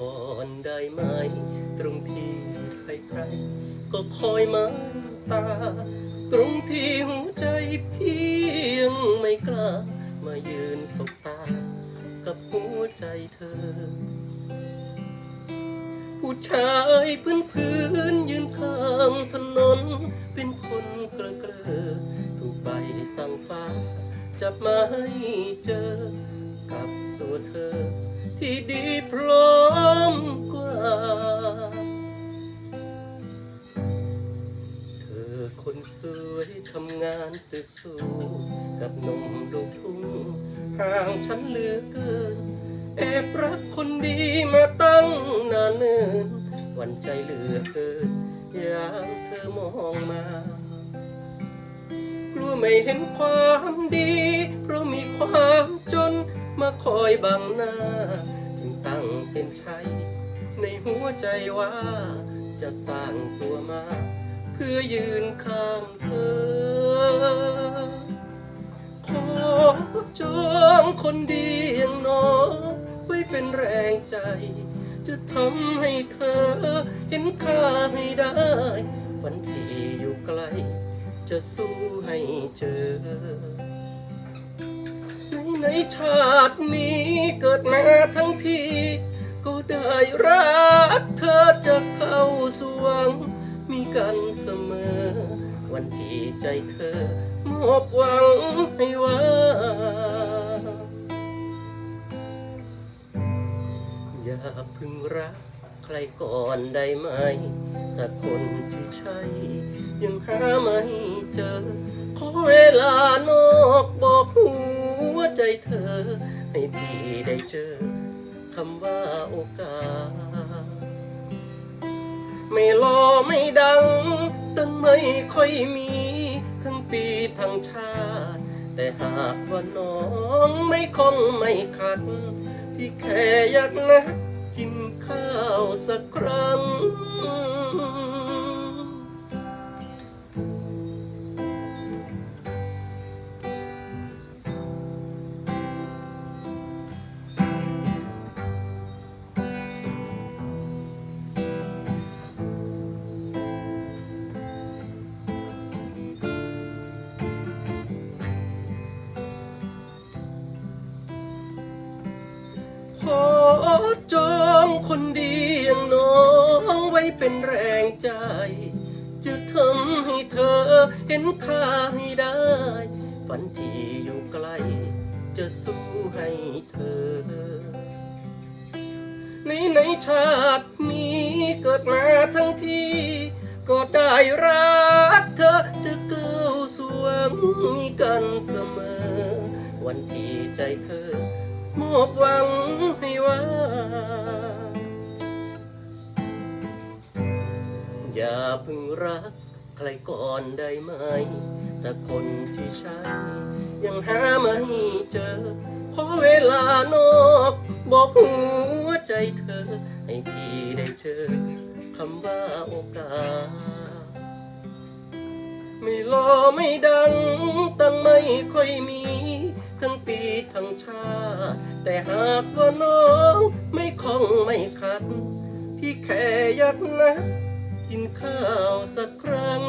ก่อนได้ไหม ตรงที่ใครๆก็คอยมาตา ตรงที่หัวใจเพียงไม่กล้า มายืนสบตา กับหัวใจเธอ ผู้ชายพื้นพื้นยืนข้างถนน เป็นคนเกลอเกลอถูกใบสั่งฟ้าจับมาให้เจอ คนสวยทำงานตึกสูงกับหนุ่มลูกทุ่งห่างฉันเหลือเกิน แอบรักคนดีมาตั้งนานเนินหวันใจเหลือเกินอยากเธอมองมา กลัวไม่เห็นความดี เพราะมีความจนมาคอยบังหน้าจึงตั้งเส้นชัยในหัวใจว่าจะสร้างตัวมา พื่อยืนข้างเธอ ขอจองคนดีอย่างน้องไว้เป็นแรงใจ จะทำให้เธอเห็นค่าให้ได้ ฝันที่อยู่ไกล จะสู้ให้เจอ ในในชาตินี้เกิดมาทั้งทีก็ได้รัก มีกันเสมอ วันที่ใจเธอมอบหวังให้ว่า อย่าพึงรักใครก่อนได้ไหมถ้าคนที่ใช่ ยังหาไม่เจอ ขอเวลานอกบอกหัวใจเธอ ให้พี่ได้เจอคำว่าโอกาส ไม่รอ ไม่ดัง ตั้งไม่ค่อยมี ทั้งปีทั้งชาติ แต่หากว่าน้องไม่คงไม่ขัด พี่แค่อยากนะ กินข้าวสักครั้ง อจองคนดีอย่างน้องไว้เป็นแรงใจ จะทำให้เธอเห็นค่าให้ได้ ฝันที่อยู่ไกล จะสู้ให้เธอ ในในชาตินี้เกิดมาทั้งที่ ก็ได้รักเธอจะเก้าวสวงมีกันเสมอ วันที่ใจเธอ มอบหวังให้ว่า อย่าเพึ่งรักใครก่อนได้ไหม แต่คนที่ใช่ยังหาไม่เจอ ขอเวลานอกบอกหัวใจเธอ ให้พี่ได้เจอคำว่าโอกาสไม่รอไม่ดัง ตั้งไม่ค่อยมี ทั้งปีทั้งชาติ แต่หากว่าน้องไม่คงไม่ขัด พี่แค่อยากนะ กินข้าวสักครั้ง